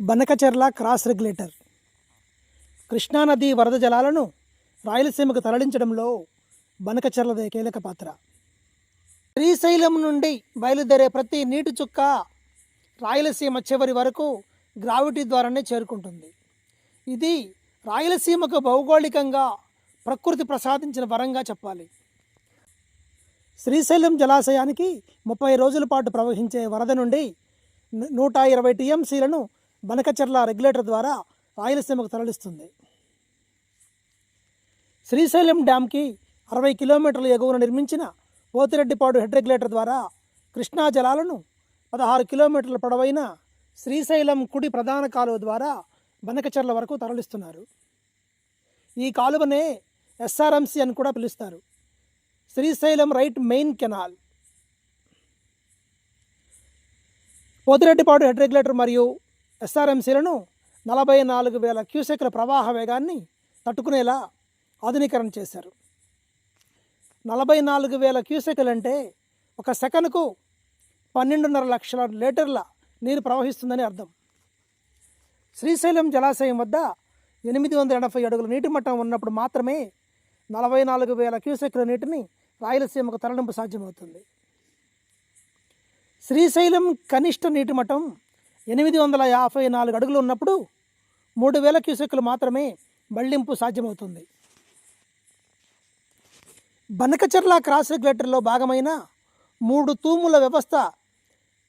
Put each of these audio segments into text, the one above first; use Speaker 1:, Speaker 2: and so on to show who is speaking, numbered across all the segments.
Speaker 1: Banakacherla cross regulator. కృష్ణానది వరద జలాలను రాయలసీమకు తరలించడంలో బనకచెర్లదే కీలక పాత్ర. శ్రీశైలం నుండి బయలుదేరే ప్రతి నీటి చుక్క రాయలసీమ చివరి వరకు గ్రావిటీ ద్వారానే చేరుకుంటుంది. ఇది రాయలసీమకు భౌగోళికంగా ప్రకృతి ప్రసాదించిన వరంగా చెప్పాలి. శ్రీశైలం జలాశయానికి ముప్పై రోజుల పాటు ప్రవహించే వరద నుండి నూట ఇరవై టీఎంసీలను బనకచర్ల రెగ్యులేటర్ ద్వారా రాయలసీమకు తరలిస్తుంది. శ్రీశైలం డ్యాంకి అరవై కిలోమీటర్ల ఎగువన నిర్మించిన పోతిరెడ్డిపాడు హెడ్ రెగ్యులేటర్ ద్వారా కృష్ణా జలాలను పదహారు కిలోమీటర్ల పొడవైన శ్రీశైలం కుడి ప్రధాన కాలువ ద్వారా బనకచెర్ల వరకు తరలిస్తున్నారు. ఈ కాలువనే ఎస్ఆర్ఎంసీ అని కూడా పిలుస్తారు. Srisailam right main canal. Pothireddypadu head regulator మరియు ఎస్ఆర్ఎంసీలను నలభై నాలుగు వేల క్యూసెక్ల ప్రవాహ వేగాన్ని తట్టుకునేలా ఆధునీకరణ చేశారు. నలభై నాలుగు వేల క్యూసెక్లు అంటే ఒక సెకనుకు పన్నెండున్నర లక్షల లీటర్ల నీరు ప్రవహిస్తుందని అర్థం. శ్రీశైలం జలాశయం వద్ద ఎనిమిది వందల ఎనభై అడుగుల నీటి మట్టం ఉన్నప్పుడు మాత్రమే నలభై నాలుగు వేల క్యూసెక్ల నీటిని రాయలసీమకు తరలింపు సాధ్యమవుతుంది. శ్రీశైలం కనిష్ట నీటి మట్టం ఎనిమిది వందల యాభై నాలుగు అడుగులు ఉన్నప్పుడు మూడు వేల క్యూసెక్లు మాత్రమే మళ్ళింపు సాధ్యమవుతుంది. బనకచెర్ల క్రాస్ రెగ్యులేటర్లో భాగమైన మూడు తూముల వ్యవస్థ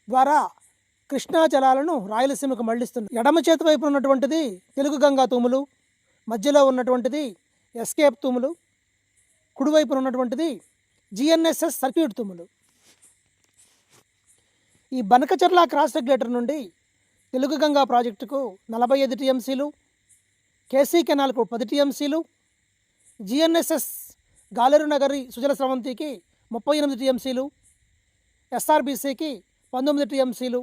Speaker 1: ద్వారా కృష్ణా జలాలను రాయలసీమకు మళ్ళిస్తుంది. ఎడమ చేతి వైపు ఉన్నటువంటిది తెలుగు గంగా తూములు మధ్యలో ఉన్నటువంటిది ఎస్కేప్ తూములు కుడివైపున ఉన్నటువంటిది జిఎన్ఎస్ఎస్ సర్క్యూట్ తూములు. ఈ బనకచెర్ల క్రాస్ రెగ్యులేటర్ నుండి తెలుగు గంగా ప్రాజెక్టుకు నలభై ఐదు టీఎంసీలు కేసీ కెనాల్కు పది టీఎంసీలు జిఎన్ఎస్ఎస్ గాలేరు నగరి సుజల స్రవంతికి ముప్పై ఎనిమిది టీఎంసీలు ఎస్ఆర్బీసీకి పంతొమ్మిది టీఎంసీలు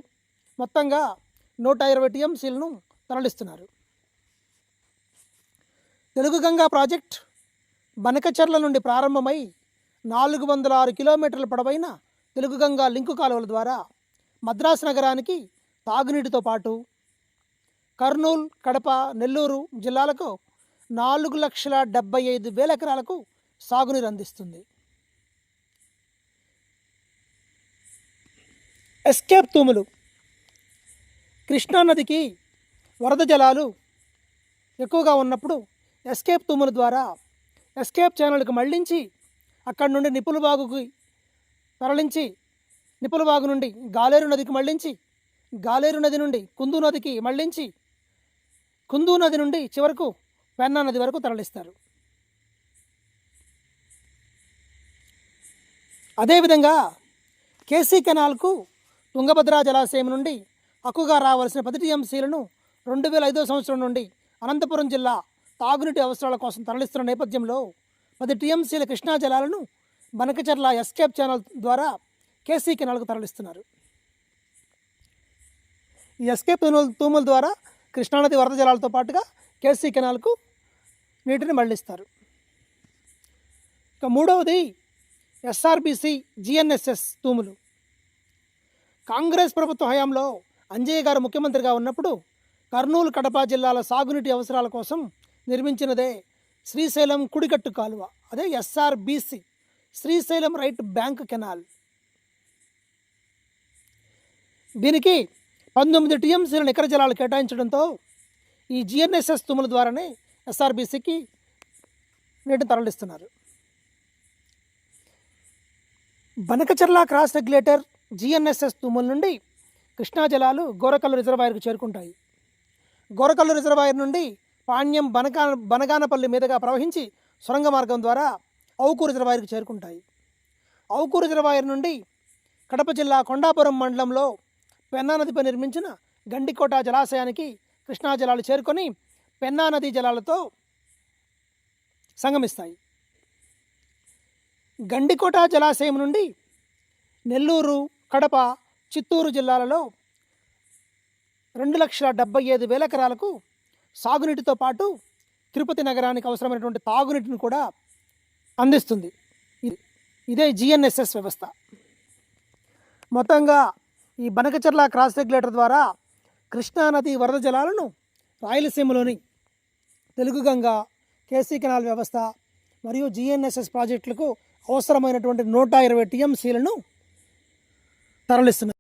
Speaker 1: మొత్తంగా నూట ఇరవై టీఎంసీలను తరలిస్తున్నారు. తెలుగు గంగా ప్రాజెక్ట్ బనకచెర్ల నుండి ప్రారంభమై నాలుగు వందల ఆరు కిలోమీటర్ల పొడవైన తెలుగు గంగా లింకు కాలువల ద్వారా మద్రాసు నగరానికి తాగునీటితో పాటు కర్నూలు కడప నెల్లూరు జిల్లాలకు నాలుగు లక్షల డెబ్బై ఐదు వేల ఎకరాలకు సాగునీరు అందిస్తుంది. ఎస్కేప్ తూములు. కృష్ణానదికి వరద జలాలు ఎక్కువగా ఉన్నప్పుడు ఎస్కేప్ తూముల ద్వారా ఎస్కేప్ ఛానల్కి మళ్ళించి అక్కడి నుండి నిపులబాగుకి తరలించి నిపులబాగు నుండి గాలేరు నదికి మళ్ళించి గాలేరు నది నుండి కుందు నదికి మళ్ళించి కుందు నది నుండి చివరకు పెన్నా నది వరకు తరలిస్తారు. అదేవిధంగా కేసీ కెనాల్కు తుంగభద్రా జలాశయం నుండి హక్కుగా రావాల్సిన పది టీఎంసీలను రెండు వేల ఐదో సంవత్సరం నుండి అనంతపురం జిల్లా తాగునీటి అవసరాల కోసం తరలిస్తున్న నేపథ్యంలో పది టీఎంసీల కృష్ణా జలాలను బనకచర్ల ఎస్కేప్ ఛానల్ ద్వారా కేసీ కెనాల్కు తరలిస్తున్నారు. ఈ ఎస్కేప్ తూముల తూముల ద్వారా కృష్ణానది వరద జలాలతో పాటుగా కేసీ కెనాల్కు నీటిని మళ్ళిస్తారు. ఇక మూడవది ఎస్ఆర్బిసి జిఎన్ఎస్ఎస్ తూములు. కాంగ్రెస్ ప్రభుత్వ హయాంలో అంజయ్య గారు ముఖ్యమంత్రిగా ఉన్నప్పుడు కర్నూలు కడప జిల్లాల సాగునీటి అవసరాల కోసం నిర్మించినదే శ్రీశైలం కుడికట్టు కాలువ అదే SRBC Srisailam right bank canal. దీనికి పంతొమ్మిది టీఎంసీల నికర జలాలు కేటాయించడంతో ఈ జిఎన్ఎస్ఎస్ తుముల ద్వారానే ఎస్ఆర్బీసీకి నీటిని తరలిస్తున్నారు. Banakacherla cross regulator GNSS Tummula నుండి కృష్ణా జలాలు గోరకల్లు రిజర్వాయర్కు చేరుకుంటాయి. గోరకల్లు రిజర్వాయర్ నుండి పాణ్యం బనగా బనగానపల్లి మీదుగా ప్రవహించి సొరంగ మార్గం ద్వారా ఔకు రిజర్వాయర్కు చేరుకుంటాయి. ఔకు రిజర్వాయర్ నుండి కడప జిల్లా కొండాపురం మండలంలో పెన్నా నదిపై నిర్మించిన గండికోట జలాశయానికి కృష్ణా జలాలు చేరుకొని పెన్నా నదీ జలాలతో సంగమిస్తాయి. గండికోట జలాశయం నుండి నెల్లూరు కడప చిత్తూరు జిల్లాలలో రెండు లక్షల డెబ్బై ఐదు వేల ఎకరాలకు సాగునీటితో పాటు తిరుపతి నగరానికి అవసరమైనటువంటి తాగునీటిని కూడా అందిస్తుంది. ఇదే జిఎన్ఎస్ఎస్ వ్యవస్థ. మొత్తంగా ఈ బనకచర్ల క్రాస్ రెగ్యులేటర్ ద్వారా కృష్ణానది వరద జలాలను రాయలసీమలోని తెలుగుగంగ కేసీ కెనాల్ వ్యవస్థ మరియు జిఎన్ఎస్ఎస్ ప్రాజెక్టులకు అవసరమైనటువంటి నూట ఇరవై టీఎంసీలను తరలిస్తున్నారు.